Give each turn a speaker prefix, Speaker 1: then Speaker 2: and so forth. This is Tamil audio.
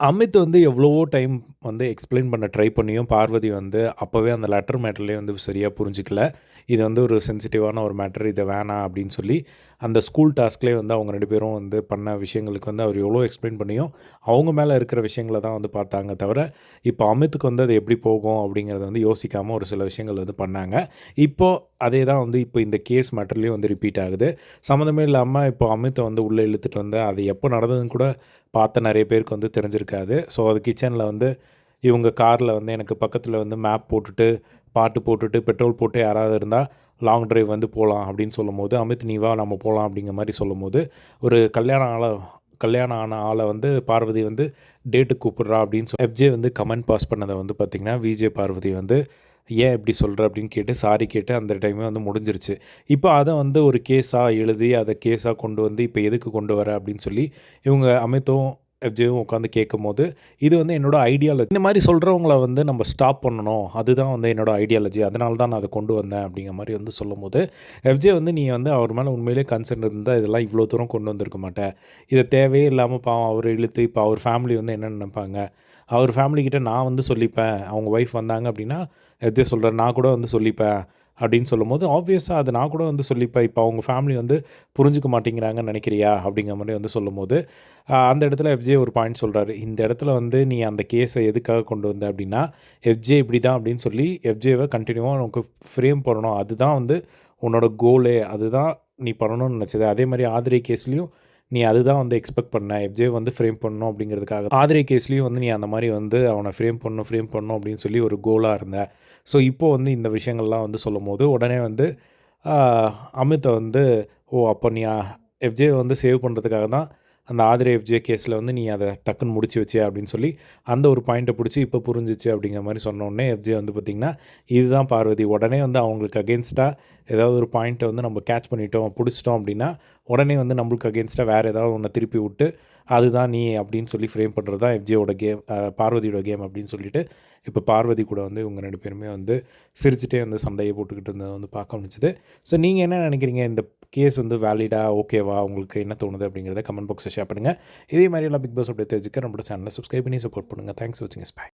Speaker 1: அமித் வந்து எவ்வளவோ டைம் வந்து எக்ஸ்பிளைன் பண்ண ட்ரை பண்ணியும் பார்வதி வந்து அப்போவே அந்த லெட்டர் மேட்டர்லேயே வந்து சரியாக புரிஞ்சிக்கல. இது வந்து ஒரு சென்சிட்டிவான ஒரு மேட்டர் இதை வேணாம் அப்படின்னு சொல்லி அந்த ஸ்கூல் டாஸ்க்லேயே வந்து அவங்க ரெண்டு பேரும் வந்து பண்ண விஷயங்களுக்கு வந்து அவர் எவ்வளோ எக்ஸ்பிளைன் பண்ணியும் அவங்க மேலே இருக்கிற விஷயங்களை தான் வந்து பார்த்தாங்க தவிர இப்போ அமித்துக்கு வந்து அது எப்படி போகும் அப்படிங்கிறத வந்து யோசிக்காமல் ஒரு சில விஷயங்கள் வந்து பண்ணாங்க. இப்போது அதே தான் வந்து இப்போ இந்த கேஸ் மேட்டர்லேயும் வந்து ரிப்பீட் ஆகுது. சம்மந்தமே இல்லாமல் இப்போ அமித்தை வந்து உள்ளே இழுத்துட்டு வந்து அது எப்போ நடந்ததுன்னு கூட பார்த்த நிறைய பேருக்கு வந்து தெரிஞ்சிருக்காது. ஸோ அது கிச்சனில் வந்து இவங்க காரில் வந்து எனக்கு பக்கத்தில் வந்து மேப் போட்டுட்டு பாட்டு போட்டுட்டு பெட்ரோல் போட்டு யாராவது இருந்தால் லாங் டிரைவ் வந்து போகலாம் அப்படின்னு சொல்லும்போது அமித் நீவா நம்ம போகலாம் அப்படிங்கிற மாதிரி சொல்லும்போது ஒரு கல்யாணம் ஆளை கல்யாணம் ஆன ஆளை வந்து பார்வதி வந்து டேட்டு கூப்பிட்றா அப்படின்னு சொல்லி எஃப்ஜே வந்து கமெண்ட் பாஸ் பண்ணதை வந்து பார்த்திங்கன்னா விஜே பார்வதி வந்து ஏன் இப்படி சொல்கிற அப்படின்னு கேட்டு சாரி கேட்டு அந்த டைமே வந்து முடிஞ்சிருச்சு. இப்போ அதை வந்து ஒரு கேஸாக எழுதி அதை கேஸாக கொண்டு வந்து இப்போ எதுக்கு கொண்டு வர அப்படின்னு சொல்லி இவங்க அமித்தும் எஃப்ஜேவும் உட்காந்து கேட்கும் போது இது வந்து என்னோட ஐடியாலஜி இந்த மாதிரி சொல்கிறவங்கள வந்து நம்ம ஸ்டாப் பண்ணணும். அதுதான் வந்து என்னோட ஐடியாலஜி அதனால தான் நான் அதை கொண்டு வந்தேன் அப்படிங்கிற மாதிரி வந்து சொல்லும் போது எஃப்ஜே வந்து நீ வந்து அவர் மேலே உண்மையிலே கன்சர்ன் இருந்தால் இதெல்லாம் இவ்வளோ தூரம் கொண்டு வந்திருக்க மாட்டேன். இதை தேவையே இல்லாமல் பாவம் அவர் இழுத்து இப்போ அவர் ஃபேமிலி வந்து என்ன நினைப்பாங்க? அவர் ஃபேமிலிக்கிட்ட நான் வந்து சொல்லிப்பேன். அவங்க ஒய்ஃப் வந்தாங்க அப்படின்னா எஃப்ஜே சொல்கிறேன் நான் கூட வந்து சொல்லிப்பேன். அப்படின்னு சொல்லும்போது ஆப்வியஸாக அது நான் கூட வந்து சொல்லிப்பேன். இப்போ அவங்க ஃபேமிலி வந்து புரிஞ்சுக்க மாட்டேங்கிறாங்கன்னு நினைக்கிறியா? அப்படிங்கிற மாதிரி வந்து சொல்லும்போது அந்த இடத்துல எஃப்ஜே ஒரு பாயிண்ட் சொல்கிறாரு இந்த இடத்துல வந்து நீ அந்த கேஸை எதுக்காக கொண்டு வந்த அப்படின்னா எஃப்ஜே இப்படி தான் அப்படின்னு சொல்லி எஃப்ஜேவை கண்டினியூவாக உனக்கு ஃப்ரேம் பண்ணணும். அதுதான் வந்து உன்னோட கோலே அதுதான் நீ பண்ணணும்னு நினச்சது. அதே மாதிரி ஆதிரை கேஸ்லேயும் நீ அதுதான் வந்து எக்ஸ்பெக்ட் பண்ண எஃப்ஜே வந்து ஃப்ரேம் பண்ணணும் அப்படிங்கிறதுக்காக. ஆதிரை கேஸ்லேயும் வந்து நீ அந்த மாதிரி வந்து அவனை ஃப்ரேம் பண்ணணும் ஃப்ரேம் பண்ணணும் அப்படின்னு சொல்லி ஒரு கோலாக இருந்த. ஸோ இப்போது வந்து இந்த விஷயங்கள்லாம் வந்து சொல்லும் போது உடனே வந்து அமித்தை வந்து ஓ அப்போ நீ எஃப்ஜே வந்து சேவ் பண்ணுறதுக்காக தான் அந்த ஆதிரை எஃப்ஜே கேஸில் வந்து நீ அதை டக்குன்னு முடிச்சு வச்சே அப்படின்னு சொல்லி அந்த ஒரு பாயிண்ட்டை பிடிச்சி இப்போ புரிஞ்சிச்சு அப்படிங்கிற மாதிரி சொன்னோடனே எஃப்ஜே வந்து பார்த்திங்கன்னா இதுதான் பார்வதி. உடனே வந்து அவங்களுக்கு அகேன்ஸ்டாக ஏதாவது ஒரு பாயிண்ட்டை வந்து நம்ம கேட்ச் பண்ணிட்டோம் பிடிச்சிட்டோம் அப்படின்னா உடனே வந்து நம்மளுக்கு அகேன்ஸ்டாக வேறு ஏதாவது ஒன்று திருப்பி விட்டு அதுதான் நீ அப்படின்னு சொல்லி ஃப்ரேம் பண்ணுறது தான் எஃப்ஜியோட கேம் பார்வதியோட கேம் அப்படின்னு சொல்லிட்டு இப்போ பார்வதி கூட வந்து இவங்க ரெண்டு பேருமே வந்து சிரிச்சுட்டே வந்து சண்டையை போட்டுக்கிட்டு இருந்ததை வந்து பார்க்க முடிச்சுது ஸோ நீங்கள் என்ன நினைக்கிறீங்க? இந்த கேஸ் வந்து வேலிடாக ஓகேவா உங்களுக்கு என்ன தோணுது அப்படிங்கிறத கமெண்ட் பாக்ஸில் ஷேர் பண்ணுங்கள் இதே மாதிரி எல்லாம் பிக் பாஸ் அப்படியே தெரிஞ்சுக்க நம்மளோட சேனலை சப்ஸ்கிரைப் பண்ணி சப்போர்ட் பண்ணுங்கள் தேங்க்ஸ் வாட்சிங் ஸ்பை